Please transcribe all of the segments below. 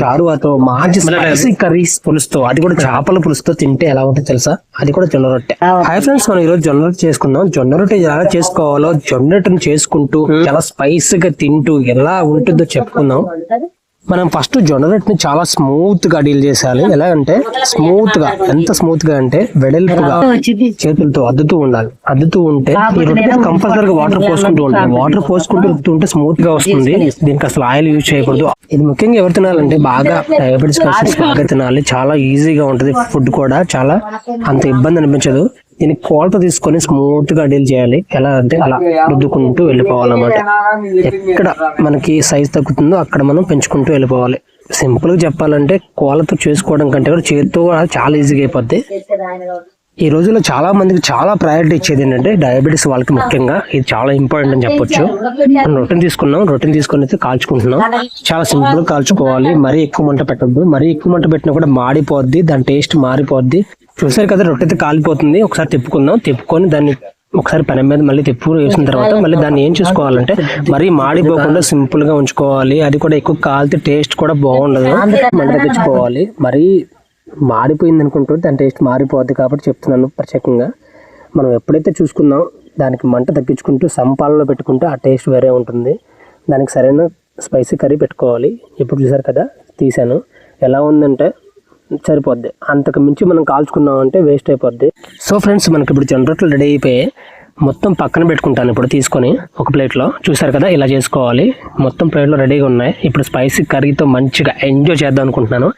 చారువాతో మంచి spicy curries పులుసుతో అది కూడా చేపల పులుసుతో తింటే ఎలా ఉంటుంది తెలుసా? అది కూడా జొన్న రొట్టె. హాయ్ ఫ్రెండ్స్ మనం ఈరోజు జొన్న రొట్టె చేసుకుందాం. జొన్న రొట్టె ఎలా చేసుకోవాలో జొన్న రొట్టెని చేసుకుంటూ చాలా స్పైసీగా తింటూ ఎలా ఉంటుందో చెప్పుకుందాం. మనం ఫస్ట్ జొన్న రొట్టెని చాలా స్మూత్గా డీల్ చేసేయాలి. ఎలా అంటే స్మూత్గా ఎంత స్మూత్గా అంటే వెడల్పుగా చేతులతో అద్దుతూ ఉండాలి. అద్దుతూ ఉంటే ఈ రొట్టె కంపల్సరీగా వాటర్ పోసుకుంటూ ఉండాలి వాటర్ పోసుకుంటూ ఉంటే స్మూత్గా వస్తుంది దీనికి అసలు ఆయిల్ యూజ్ చేయకూడదు. ఇది ముఖ్యంగా ఎవరు తినాలంటే బాగా డయాబెటీస్ పేషెంట్స్ బాగా తినాలి. చాలా ఈజీగా ఉంటది. ఫుడ్ కూడా చాలా అంత ఇబ్బంది అనిపించదు. దీన్ని కోల్తో తీసుకొని స్మూత్గా డీల్ చేయాలి. ఎలా అంటే అలా రుద్దుకుంటూ వెళ్ళిపోవాలన్నమాట. ఎక్కడ మనకి సైజ్ తగ్గుతుందో అక్కడ మనం పెంచుకుంటూ వెళ్ళిపోవాలి. సింపుల్గా చెప్పాలంటే కోళ్ళతో చేసుకోవడం కంటే కూడా చేతితో కూడా చాలా ఈజీగా అయిపోద్ది. ఈ రోజుల్లో చాలా మందికి చాలా ప్రయారిటీ ఇచ్చేది ఏంటంటే డయాబెటీస్ వాళ్ళకి ముఖ్యంగా. ఇది చాలా ఇంపార్టెంట్ అని చెప్పొచ్చు. మనం రొట్టెని తీసుకున్నాం. రొట్టెన్ తీసుకొని అయితే కాల్చుకుంటున్నాం. చాలా సింపుల్గా కాల్చుకోవాలి. మరీ ఎక్కువ మంట పెట్టద్దు. మరీ ఎక్కువ మంట పెట్టినా కూడా మాడిపోద్ది. దాని టేస్ట్ మారిపోద్ది. చూసారు కదా రొట్టె అయితే కాలిపోతుంది. ఒకసారి తిప్పుకుందాం. తిప్పుకొని దాన్ని ఒకసారి పెనం మీద మళ్ళీ తిప్పు వేసిన తర్వాత మళ్ళీ దాన్ని ఏం చూసుకోవాలంటే మరీ మాడిపోకుండా సింపుల్గా ఉంచుకోవాలి. అది కూడా ఎక్కువ కాలితే టేస్ట్ కూడా బాగుండదు. మంట తగ్గించుకోవాలి. మరీ మాడిపోయింది అనుకుంటూ దాని టేస్ట్ మారిపోద్ది కాబట్టి చెప్తున్నాను ప్రత్యేకంగా. మనం ఎప్పుడైతే చూసుకుందాం దానికి మంట తగ్గించుకుంటూ సంపాలలో పెట్టుకుంటే ఆ టేస్ట్ వేరే ఉంటుంది. దానికి సరైన స్పైసీ కర్రీ పెట్టుకోవాలి. ఇప్పుడు చూసారు కదా? తీసాను ఎలా ఉందంటే సరిపోద్ది. అంతకు మించి మనం కాల్చుకున్నాం అంటే వేస్ట్ అయిపోద్ది. సో ఫ్రెండ్స్ మనకి ఇప్పుడు జొన్న రొట్టెలు రెడీ అయిపోయి మొత్తం పక్కన పెట్టుకుంటాను ఇప్పుడు తీసుకొని ఒక ప్లేట్లో. చూసారు కదా? ఇలా చేసుకోవాలి. మొత్తం ప్లేట్లో రెడీగా ఉన్నాయి. ఇప్పుడు స్పైసీ కర్రీతో మంచిగా ఎంజాయ్ చేద్దాం అనుకుంటున్నాను.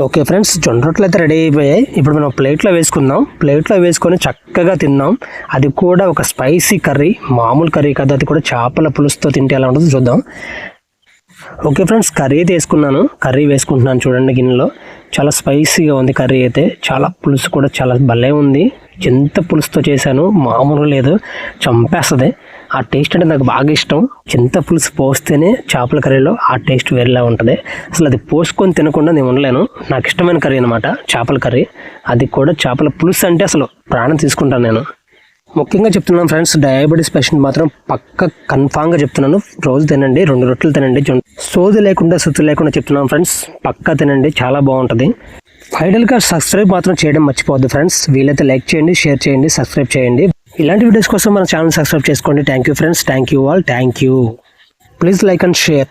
ఓకే ఫ్రెండ్స్ జొన్న రొట్టెలు అయితే రెడీ అయిపోయాయి. ఇప్పుడు మనం ప్లేట్లో వేసుకుందాం. ప్లేట్లో వేసుకొని చక్కగా తిందాం. అది కూడా ఒక స్పైసీ కర్రీ మామూలు కర్రీ కదా అది కూడా చేపల పులుసుతో తింటే ఎలా ఉంటుందో చూద్దాం. ఓకే ఫ్రెండ్స్ కర్రీ అయితే వేసుకున్నాను. కర్రీ వేసుకుంటున్నాను చూడండి గిన్నెలో. చాలా స్పైసీగా ఉంది కర్రీ అయితే. చాలా పులుసు కూడా చాలా భలే ఉంది. ఎంత పులుసుతో చేశాను మామూలుగా లేదు. చంపేస్తుంది. ఆ టేస్ట్ అంటే నాకు బాగా ఇష్టం. చింత పులుసు పోస్తేనే చేపల కర్రీలో ఆ టేస్ట్ వేరేలా ఉంటుంది. అసలు అది పోసుకొని తినకుండా నేను ఉండలేను. నాకు ఇష్టమైన కర్రీ అనమాట చేపల కర్రీ. అది కూడా చేపల పులుసు అంటే అసలు ప్రాణం తీసుకుంటాను నేను. ముఖ్యంగా చెప్తున్నాను ఫ్రెండ్స్ డయాబెటీస్ పేషెంట్ మాత్రం పక్క కన్ఫామ్గా చెప్తున్నాను. రోజు తినండి రెండు రొట్టెలు తినండి జొన్న- సోది లేకుండా సుత్తు లేకుండా చెప్తున్నాను ఫ్రెండ్స్. పక్కా తినండి చాలా బాగుంటుంది. ఫైనల్గా సబ్స్క్రైబ్ మాత్రం చేయడం మర్చిపోవద్దు ఫ్రెండ్స్. వీలైతే లైక్ చేయండి షేర్ చేయండి సబ్స్క్రైబ్ చేయండి. ఇలాంటి వీడియోస్ కోసం మన ఛానల్ సబ్స్క్రైబ్ చేసుకోండి. Thank you friends thank you all thank you please like and share